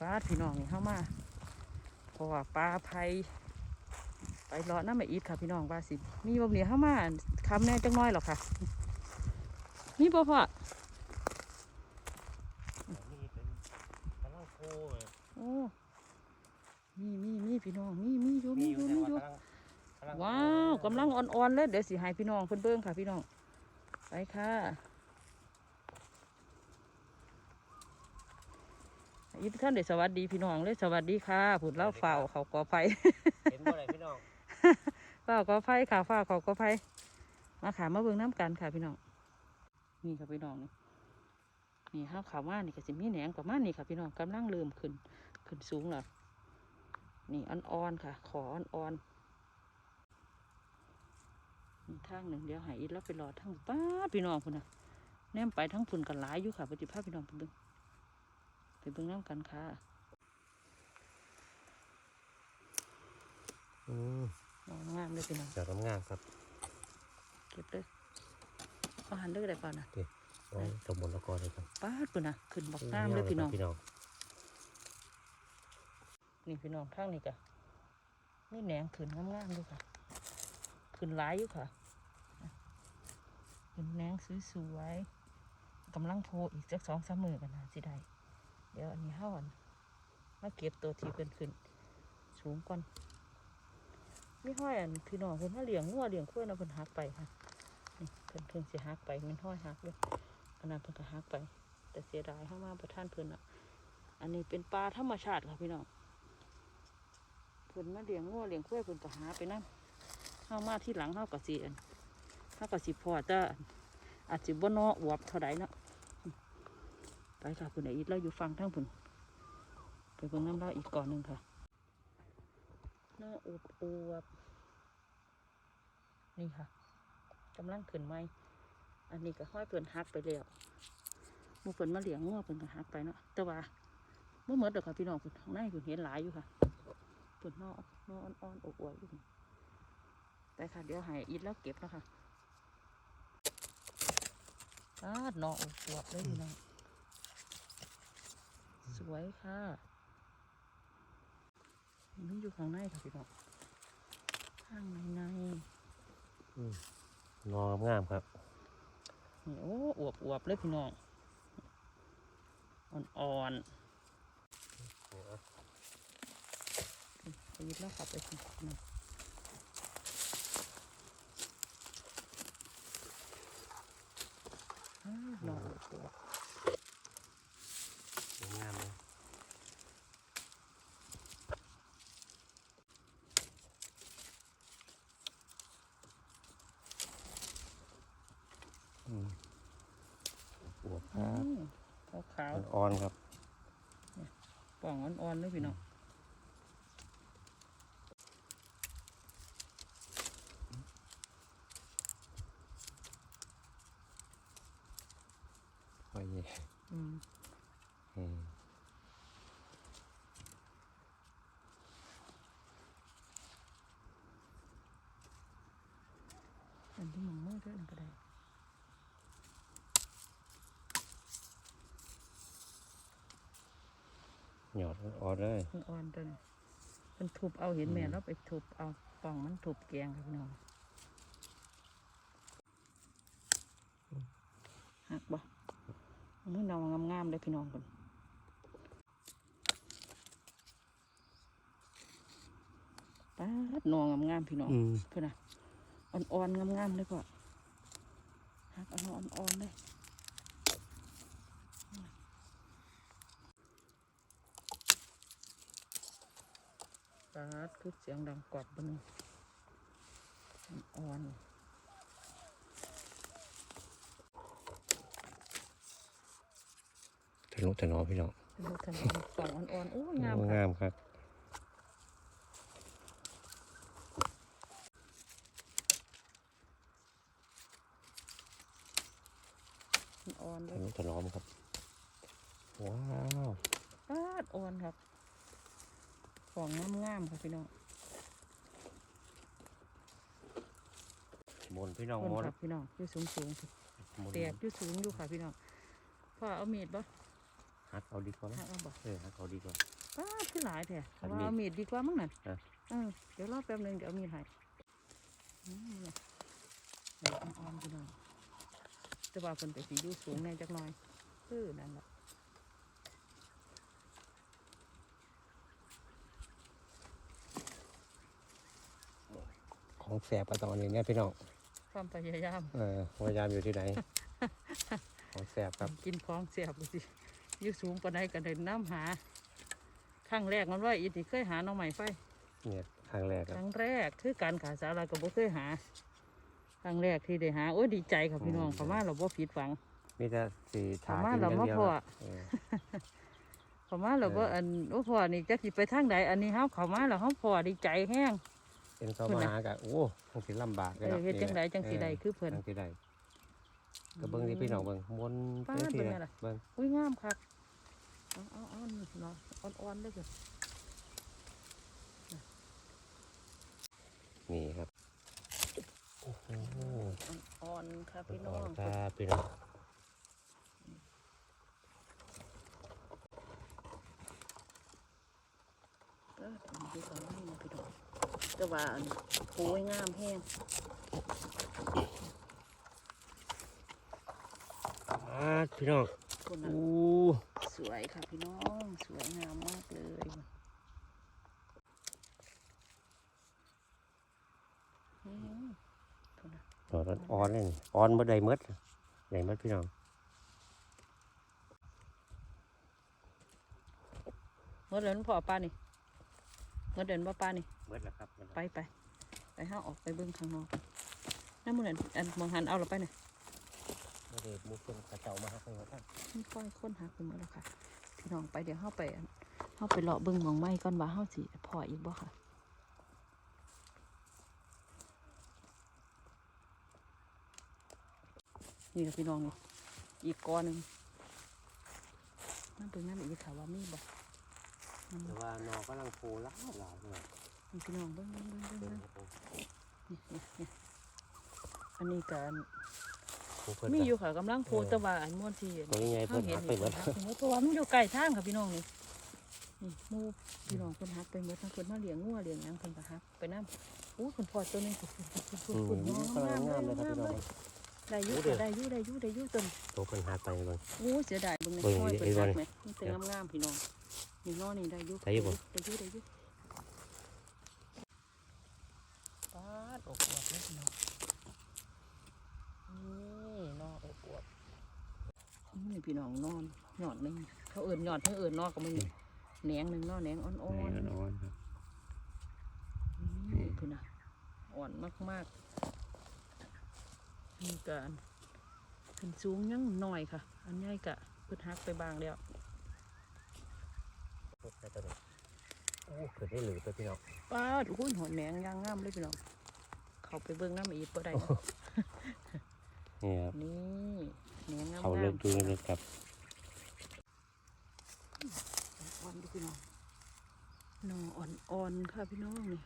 ปลาพี่น้องนี่เข้ามาเพราะว่าปลาไผ่ไปเลาะน้ำมาอีดค่ะพี่น้องว่าสิ มีบ่เนี่ยเข้ามาคำแน่จังน้อยหรอกค่ะ มีบ่พ่อนี่เป็นกำลังโคเลยโอ้มีมีมีพี่น้องมีมีอยู่มีมีออยู่ยู่แต่มีอยู่ว่ากำลังกำลังว้าวกำลังอ่อนๆเลยเดี๋ยวสิให้พี่น้องเพิ่นเบิ่งค่ะพี่น้องไปค่ะ อีท่านเดสวัสดีพี่น้องเลยสวัสดีค่ะผุดเล่าเฝ้าเขากอไฟเห็นบ่ได้พี่น้องเฝ้ากอไฟค่ะเฝ้าเขากอไฟมาขามาเบิ่งน้ำกันค่ะพี่น้องนี่ค่ะพี่น้องนี่นี่ห้าวขาวมานี่ก็สิมีแหนงประมาณนี้ค่ะพี่น้องกำลังเริ่มขึ้นขึ้นสูงแล้วนี่อ่อนๆค่ะ ขออ่อนๆมีทางหนึ่งเดี๋ยวใหายอีกแล้วไปรอทั้งป้าดพี่น้องพุ่นนะแนมไปทั้งพุ่นกันหลายอยู่ค่ะปฏิภาพพี่น้องไปเบิ่ง ไปเบิ่งน้ำกันค่ะอืมงามงามเลยพี่น้องเดี๋ยวงามๆครับ เก็บเลยเอาหันเด้อได้ป่ะนะโอ้ยตบมนละกอเลยครับป้าดพุ่นนะขึ้นบักงามเลยพี่น้องพี่น้อง นี่พี่น้องข้างนี้กะนี่แหนงขึ้นงามๆอยู่ค่ะ ขึ้นหลายอยู่ค่ะเป็นแหนงสวยๆกำลังโพอีกจักสองสามมือกันนะสิได้ เดี๋ยวอันนี้ห้าวันมาเก็บตัวที่เพิ่นขึ้น สูงก่อนมีห้อยอันพี่น้องเพิ่นมาเลี้ยงงัวเลี้ยงควายเนาะเพิ่นหักไปค่ะนี่เพิ่นเพิ่นสิหักไปมันห้อยหักเลยอันนั้นเพิ่นก็หักไป แต่เสียดายเข้ามาประท่านเพิ่นอะ อันนี้เป็นปลาธรรมชาติค่ะพี่น้องเพิ่นมาเลี้ยงงัวเลี้ยงควายเพิ่นก็หาไปนั่เข้ามาที่หลังเข้ากับสีอันเข้ากับสีพอจะอาจสิบ่นออวบเท่าใดเนาะ ไปค่ะคุณไออีทเราอยู่ฟังทั้งพุ่นไปเบิ่งน้ำเราอีกก่อนหนึ่งค่ะเนออวบอวบนี่ค่ะกำลังขึ้นไม้อันนี้ก็ห้อยเพิ่นหักไปแล้วมูเพิ่นมาเหลียงงัวเพิ่นก็หักไปเนาะแต่ว่าเมื่อเมื่อเด็กค่ะพี่น้องเพิ่นข้างในเพิ่นเห็นหลายอยู่ค่ะเปิดนอกนอกอ่อนๆอบอวบอยู่นี่ไปค่ะเดี๋ยวหายอีทแล้วเก็บแล้วค่ะอ้าดนอกอบอวบเลยพี่น้อง สวยค่ะนี่อยู่ข้างในค่ะพี่น้องข้างในในงองามๆครับนี่โอ้อวบอวบๆเลยพี่น้องอ่อนๆไปหยิบแล้วขับไปสิพี่น้องอ้าวนอกอบอวบ งามเลย อืมบวบค อื รับ มขาว อ่อนๆครับ ๆป่ อนๆเลยพี่น้อง โอ้ย อืม อืม อันที่มึงมือเท่านั้นก็ได้ หยอดอ่อนเลยมันอ่อนตัวนี้เป็นทุบเอาเห็นแม่แล้วไปทุบเอาป่องมันทุบแกงค่ะพี่น้องหักบ่มือเนางามๆเลยพี่น้องกันป้าดหนองงามๆพี่น้องอืมเพื่อนน่ะอ่อนๆงามๆเลยพ่อหักเอาอ่อนๆเลย ปาดคือเสียงดังกรอบบดนอ่อนทะนุถนอมพี่น้องเป็นลูกทะเลกล่องอ่อนๆโอ้งามโอ้ค่ะงามครับ อ่อนเล ทะ ย นุถนอมครับ ว้าว ปาดอ่อนครับของงามๆค่ะ พี่น้องมนพี่น้องคนมนครับพี่น้องอยู่สูงสูงๆมนแตกอยู่สูงอยู่ค่ะพี่น้องพ่อเอาเม็ดบ่หักเอาดีกว่าไหมหักเอาบ่เออหักเอาดีกว่าป้าดขึ้นหลายแท้อันว่านี้เอามีดดีกว่ามั้งน่ะฮะเออเดี๋ยวรอแป๊บหนึงเดี๋ยวเอามีดให้อืมเนี่ยเดี๋ยวอ่อนๆพี่น้องแต่ว่าเพิ่นก็สิอยู่สูงแน่จักหน่อยเออนั่นแหละ ของแสบไปตอนนี้เนี่ยพี่น้องความพยายามเออพยายามอยู่ที่ไหน ของแสบครับกินของเสียบสิอยู่สูงปานใดกันเดินน้ำหาครั้งแรกมันว่าอีนี่เคยหาหน้องใหม่ไฟเนี่ยครั้งแรกคครับรั้งแรกคือการขาสาราก็บ่เคยหาครั้งแรกที่ได้หาโอ้ยดีใจครับพี่น้องเขามาเราบ่ผิดหวังมีแต่สีถาเขามากินอเราย่างมาเดียวพอนะเออเขามาเราบ่เอออัอันโอ้พ่อนี่จักสิไปทางใดอันนี้เฮาเขามาแล้วเฮาพอดีใจแห้ง เป็นเขาคุณมาน่ะหากะโอ้คงสิลำบากเลเอยอเนาะเฮ็ดจังไดจังสิได้คือเอเพิ่อนจังสิได้ก็เบิ่งที่พี่น้องเบิ่งมวนป้าจังดซี่เป็นไงนะล่ะเบิ่งอุ้ยงามครับเอาเอาเอานี่เนาะอ่อนๆเลยเด้อนี่ครับโอ้โหอ่อนๆครับพี่พี่น้น้อองงครับพี่น้อง เออดูก่อนนี่นะพี่น้องแต่ ว่าอันโอ้ยงามแห้งอ่าพี่น้องคุณนะอู้สวยค่ะพี่น้อง สวยงามมากเลยอืมคุณนะตอนนั้นอ่อนเลยนี่อ่อนบ่ได้หมดได้หมดพี่น้องเมื่อเดินพอป้านี่เมื่อเดินบ่ป้านี่ หมดแล้วครับหมดแล้วไปไปไปห้าออกไปเบิ้งข้างนอกกันน้ำมันอันอันมองหันเอาเราไปหน่อยบ่ได้หมูเพิ่นกระเจ้ามาหาเพิ่นว่าท่านนี่ค่อยค้นหาคุณมาแล้วค่ะพี่น้องไปเดี๋ยวเข้าไปอันเข้าไปเลาะเบิ้งหมองไม้ก่อนว่าเข้าสิพออีกบ่ค่ะนี่นะพี่น้องนี่อีกก้อนหนึ่งนั่นเป็นนั่นอีกค่ะว่ามีบ่อืมแต่ว่านอกำลังโผล่หลายหลายเลยนี่ พี่น้องเบิ้งเบิ้งเบิ้งเบิ้งเบิ่เบิ้งงครับผมนี่นี่นี่อันนี้การหมู่เพิ่นมีก็อยู่ค่ะกำลังโพสเออแต่ว่าอันม้วนที่ตัวใหญ่เขาเพิ่นเห็นหักไปหมดนี่เพราะว่ามันอยู่ใกล้ทางค่ะพี่น้องนี่นี่หมูพี่น้องคนฮักไปหมดทั้งคนมาเลี้ยงงัวเลี้ยงหยังคนก็ฮักไปน้ำอู้คนพอตัวหนึงคุณคุณคุณคุณอืมคุณกำลังงามเลยครับพี่น้องได้อยุ่อู้เด้อได้อยุ่ได้อยุ่ได้อยุ่ต้นตัวเพิ่นหักไปเบิ่งอู้เสียดายเบิ่งในเบิ่งห้อยอีกเป็นอีกฮัวันกไหมมันเป็นงามๆพี่น้องนี่น้อนี่ได้อยุ่ได้อยู่บ่ได้อยุ่ได้อยุ่ปา ดอกอวบเลยพี่น้องนี่นออกอวบนี่พี่น้องนอนหยอดหนึงเขาเอื่นหยอดเขาเอื่นนอกก็ไม่มีแหนงหนึ่งนอแหนงอ่อนแหๆน่นอนครับนี่คือนะอ่อนมากๆมีการขึ้นสูงยังหน่อยค่ะ อันใหญ่กะเพิ่นฮักไปบางแล้วพวกได้ตัวนี้โอ้เกิดได้หรือตัวพี่น้องป้าดอุ้ยหอยแหนงย่างงามเลยพี่น้อง เขาไปเบิ่งน้ำอีกบ่ได้นะนี่ครับนี่แหนงงามเขาๆเริ่มดูเลยครับอ่อนๆดูพี่น้องหนออ่อนๆค่ะพี่น้องนี่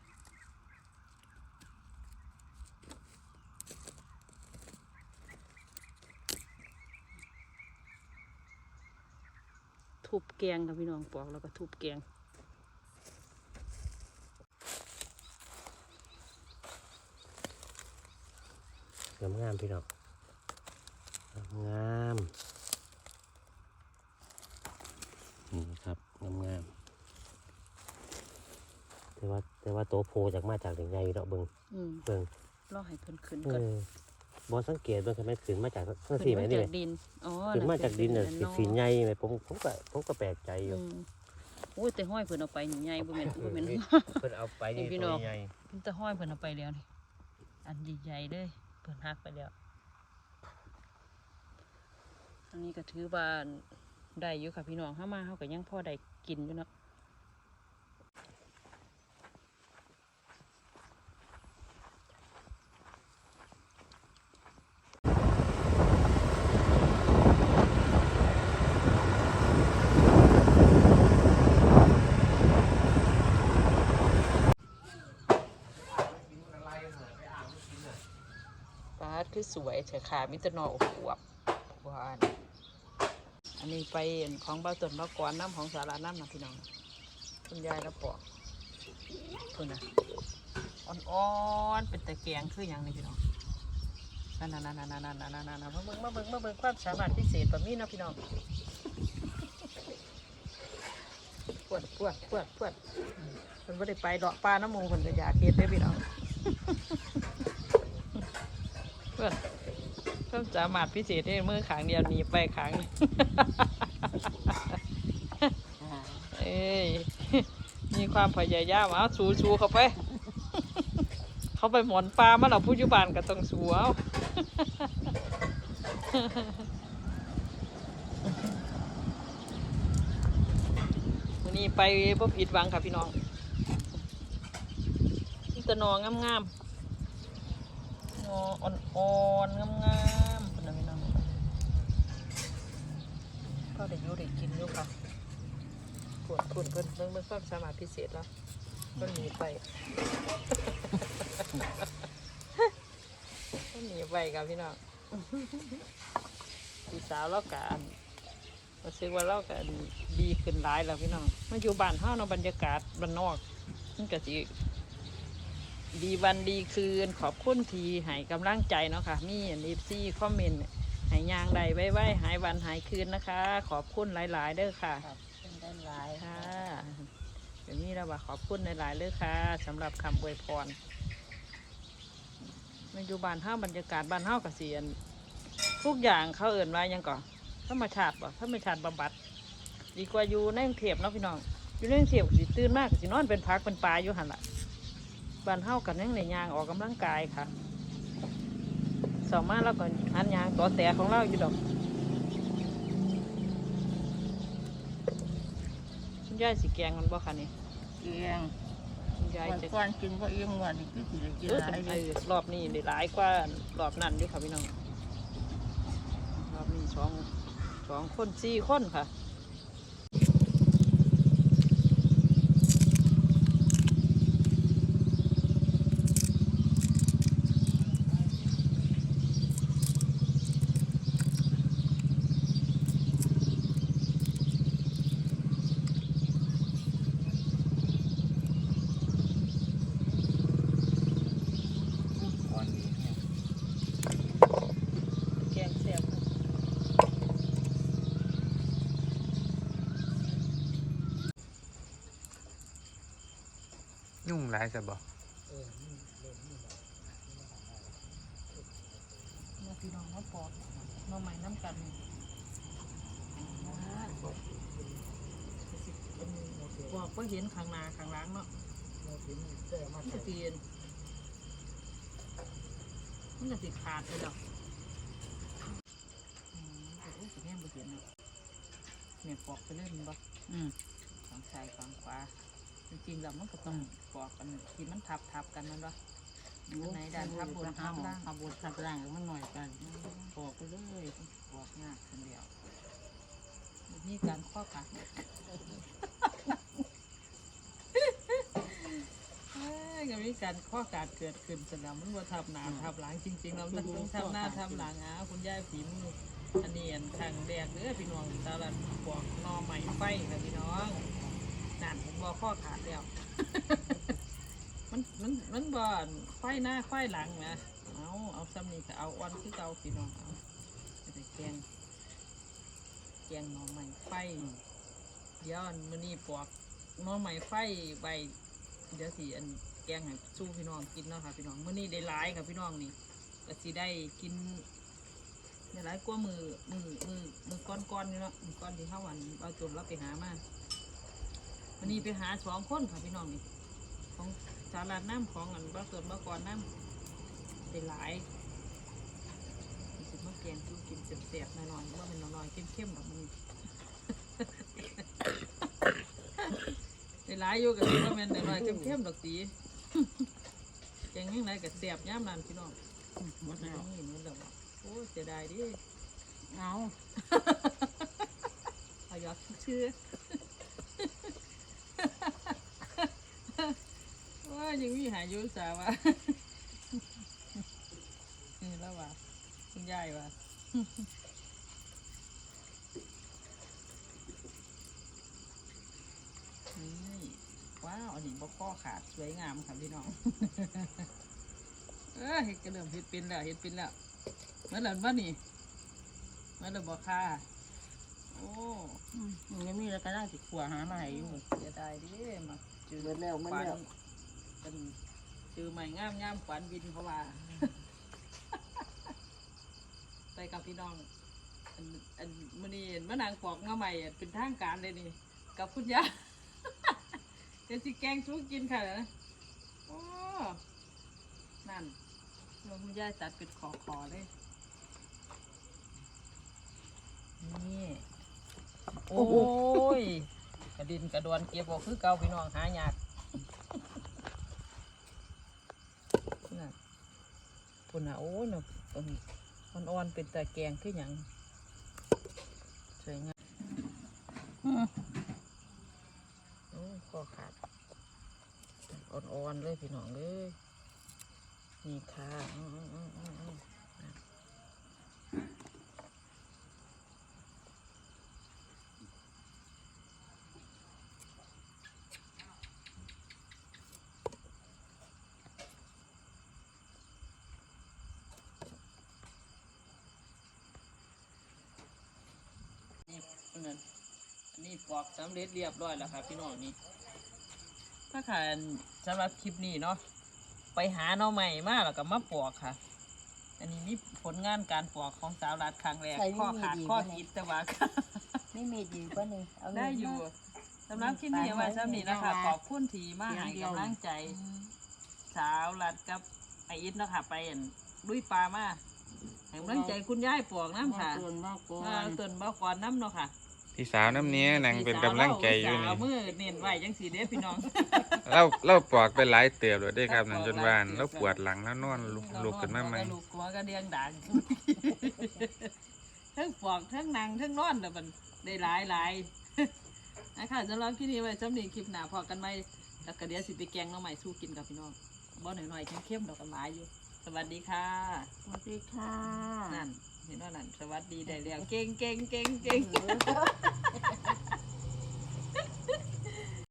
ทุบแกงค่ะพี่น้องปอกแล้วก็ทุบแกง งามงามๆพี่น้องงามงามๆนี่ครับงามงามๆแต่ว่าแต่ว่าโตวโพจากมาจากถึงไงเนาะเบิ่งอืมเบิ่งรอให้เพิ่นขึ้นเอก่อนอบอสังเกตเบิ่งทำไมขึ้นมาจากทั้งขึ้สี่นไหมมานี่จากดินอ๋อขึ้นมาจากดินน่ะเป็สีอัสีใหญ่ไหมผมผมก็ผมก็แปลกใจอยู่อืมโอ้ยแต่ห้อยเพิ่นเอาไปนี่ใหญ่บ่แม่นบ่แม่นเพิ่นเอาไปนี่พี่ตัน้วองใหญ่เพิ่นแต่ห้อยเพิ่นเอาไปแล้วนี่อันใหญ่ๆเลย เพิ่นหักไปแล้วอันนี้ก็ถือว่าได้อยู่ค่ะพี่น้องเฮามาเขาก็ยังพอได้กินอยู่เนาะ คือสวยเฉยข่ะมิตรนอขวบวานอันนี้ไปของเบ้าต้นเบ้ากวนน้ำของสาราน้ำนะพี่น้องคุณยายแล้วปอกคุณนะอ่อนๆเป็นตะแกงคืออย่างนี้พี่น้องนั่นนั่นนั่นนั่นนั่นนั่นนั่นมาเบิ่งมาเบิ่งมาเบิ่งความสามารถพิเศษแบบนี้นะพี่น้องปวดปวดปวดปวดมันไม่ได้ไปเลาะปลาน้ำมูคนก็อยากเก็บได้พี่น้อง ก็สามารถพิเศษได้มือขางเดียวหนีบไปขางเอ้ยมีความพยายามเอาสูสูเข้าไป เขาไปหมอนปลามาเราผู้อยุบานก็ต้องสูเอาวันนี้ไปพ่ผิดหวังค่ะพี่น้องนี่แตะนองงามๆงออ่อนๆงามๆเป็นอะไรน้อง ก็ได้อยูได้กินอยู่ค่ะปวดปวดเพิ่นเพิ่นเพิ่นความสามารถพิเศษแล้วเพิ่นหนีไปเพิ่นหนีไปครับพี่น้องพี่สาวเราการรู้สึกว่าเรากันดีขึ้นหลายแล้วพี่น้องมาอยู่บ้านเฮาเนาะบรรยากาศบ้านนอกมันก็สิดีวันดีคืนขอบคุณทีให้กำลังใจเนาะค่ะ มีอันนี้ซี่คอมเมนต์ ให้ยางใดไว้ไว้หายวันหายคืนนะคะ ขอบคุณหลาย ๆ เด้อค่ะครับเป็นได้หลายค่ะเดี๋ยวนี้เราว่าขอบคุณหลาย ๆเด้อค่ะสำหรับคำอวยพรในอยู่บ้านเฮาบรรยากาศบ้านเฮากับเสียนทุกอย่างเขาเอิ่นว่าหยังก่อนธรรมชาติบ่ธรรมชาติบำบัด ดีกว่าอยู่ในกรุงเทพเนาะพี่น้อง อยู่ในกรุงเทพก็สิตื่นมากสินอนเป็นพักเป็นปลาอยู่หันละบ้านเฮากันยังในยางออกกำลังกายค่ะ สองมาแล้วก็หันยางต่อแต่ของเราอยู่ดอกคุณยายสิแกงมันบ่คะนี่เอียงคุณยายวันจะก่อนกินก็เอียงวันนี้ก็สิได้กินเออหลายเลเอยอรอบนี้ได้หลายกว่ารอบนั้นอยู่ค่ะพี่น้องรอบนี้สองสองคนสี่คนค่ะ ก่อนนี้เนี่ย แกงแซ่บค่ะ ยุ่งหลายสบบ่มาพี่น้องมาปอกมาใหม่น้ำกันปอกก็เห็นข้างหน้าข้างหลังเนาะมันจะเตียนมันจะติดขาดไปดอกอืมแต่โอ้ยสิแม่บ่เห็นเนาะแม่ปอกไปเรื่อยมันบ่อืมฝั่งซ้ายฝั่งขวา จริงๆแล้วมันก็ต้องปอกกันที่มันทับทับๆกันนั่นวะอันไหนด้านทับบนทับล่างทับบนทับล่างมันหน่อยกันปอกไปเรื่อยปอกยากคนเดียวนี่การข้อขาดเอ้ยก็มีการข้อขาดเกิดขึ้นสนามมันว่าทับหนาทับหลังจริง ๆ เราต้องทับหน้าทับหลังอะคุณยายฝีมืออันนี้อันทางแดกเด้อพี่น้องตาลันบอกหนอใหม่ไฟค่ะพี่น้อง นั่นผมบอข้อขาดแล้ว มันมันมันบ่อนไฟหน้าไฟหลังนะเอาเอาซ้ำนี่ก็เอาอ่อนคือเก่าพี่น้องเอาจะได้แกงแกงหน่อใหม่ไฟยวอันมื้อนี้ปอกหน่อใหม่ไฟใบเดี๋ยวสิอันแกงให้สู้พี่น้องกินเนาะค่ะพี่น้องมื้อนี้ได้หลายค่ะพี่น้องนี่ก็สิได้กินได้หลายกว่ามือมือมือมือก้อนๆนี่เนาะมือก้อนที่เฮาวันเอาจนเราไปหามา วันนี้ไปหาสองคนค่ะพี่น้องนี่ของสาราน้ำของอันบ้าส่วนบ้ากรน้ำเป็นหลายรู้สึกว่าแกงกินกินเสียบๆหน่อยๆว่ามันน้อยๆเข้มๆแบบมันเป็นหลายอยู่กับที่ว่ามันน้อยๆเข้มๆดอกตีแกงยังไงกับเสียบย่ามนานพี่น้องหมดแล้วนี่มันแบบโอ้เสียดายดิเอาเอายอดชื่อ ยังมีหายุสาวะนี่แล้ววะคุณยายวะนี่ว้าวอันนี้บกข้อขาดสวยงามค่ะพี่น้องเออเห็ดกระเดื่มเห็ดปินแล้วเห็ดปินแล้วเมื่อไหร่บ้านี่เมื่อไหร่บอกข่าโอ้ยังมีแล้วก็ได้ติดขัวหามาให้อยู่เสียดายดิมาจืดแล้วมันแล้ว เป็นจือใหม่งามงามขวัญบินเพราะว่าไปกับพี่น้อง อันอันมื้อนี้มานางปอกเงาใหม่อะเป็นทางการเลยนี่ กับคุณยายเดี๋ยวสิแกงชูกินค่ะนะโอ้นั่นเราคุณยายตัดเป็นขอขอๆเลย นี่ โอ้ย กระดินกระดวนเก็บบอกคือเก่าพี่น้องหายากน่ะ ปุ่นอะโอ้ยเนาะปุ่นอ่อนๆเป็นตะแกงคือหยังสวยงามโอ้ยข้อขาดอ่อนๆเลยพี่น้องเลยนี่ค่ะอ้อๆๆๆ นี่อันนั้นอันนี้ปอกสำเร็จเรียบร้อยแล้วครับพี่น้องนี่ถ้าขานสำหรับคลิปนี้เนาะไปหาหน่อใหม่มาแล้วก็มาปอกค่ะ อันนี้มีผลงานการปอกของสาวรัดครั้งแรกใส่ข้อขาดมีดดีข้อปะเนี่ย คิดแต่ว่า ไม่มีดีป่ะนี่เอาได้อยู่สำหรับคลิปนี้เอาไว้สำหรับนี้นะคะขอบคุณทีมาให้กำลังใจ สาวรัดกับไออิทเนาะค่ะไปอั่นลุยปลามาให้กำลังใจคุณยายปอกน้ำค่ะตัวมากกว่าเออต้นบ่ก่อนน้ำเนาะค่ะ พี่สาวน้ำเนี้ยนางเป็นกำลังใจอยู่สานี่วมือเน้นไว้จังสีเด้อพี่น้อง เราเราปอกไปหลายเตือบเลยได้ครับนั่นจนวานเราปวดหลังแล้วนอนลุกลุกขึ้นมาใหม่ลูกหัวก็เดียงด่างทั้งปอกทั้งนางทั้งนอนแต่ะมันได้หลายหลายนะคะสำหรับที่นี้ไว้สำหรับคลิปหน้าพอกันไหมแล้วก็เดี๋ยวสิไปแกงหน้องใหม่สู้กินกับพี่น้องบ่หน่อยๆเข้มๆดอกกันหลายอยู่ สวัสดีค่ะ สวัสดีค่ะ นั่น เห็นว่านั่นสวัสดีได้แล้วเก่งเก่งเก่งเก่ง